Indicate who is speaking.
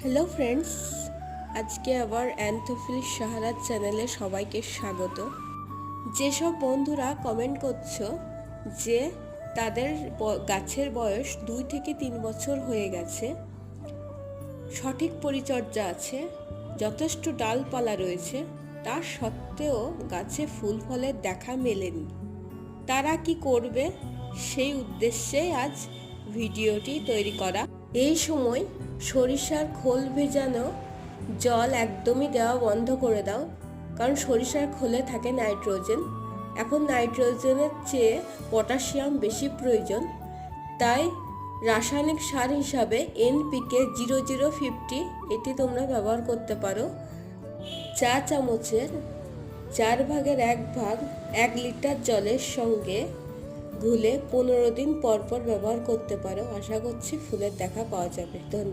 Speaker 1: Hello friends আজকে আবার অ্যান্থোফিল সাহারাত চ্যানেলে সবাইকে স্বাগত। যেসব বন্ধুরা কমেন্ট করছ যে তাদের গাছের বয়স দুই থেকে তিন বছর হয়ে গেছে, সঠিক পরিচর্যা আছে, যথেষ্ট ডালপালা রয়েছে, তা সত্ত্বেও গাছে ফুল ফলের দেখা মেলেনি। তারা কি করবে? সেই উদ্দেশ্যে আজ ভিডিওটি তৈরি করা এই সময় সরিষার খোল ভেজানো জল একদমই দেওয়া বন্ধ করে দাও, কারণ সরিষার খোলে থাকে নাইট্রোজেন। এখন নাইট্রোজেনের চেয়ে পটাশিয়াম বেশি প্রয়োজন। তাই রাসায়নিক সার হিসাবে এনপিকে জিরো জিরো ফিফটি এটি তোমরা ব্যবহার করতে পারো। চা চামচের চার ভাগের এক ভাগ এক লিটার জলের সঙ্গে ঘুলে পনেরো দিন পর পর ব্যবহার করতে পারো। আশা করছি ফুলের দেখা পাওয়া যাবে। ধন্যবাদ।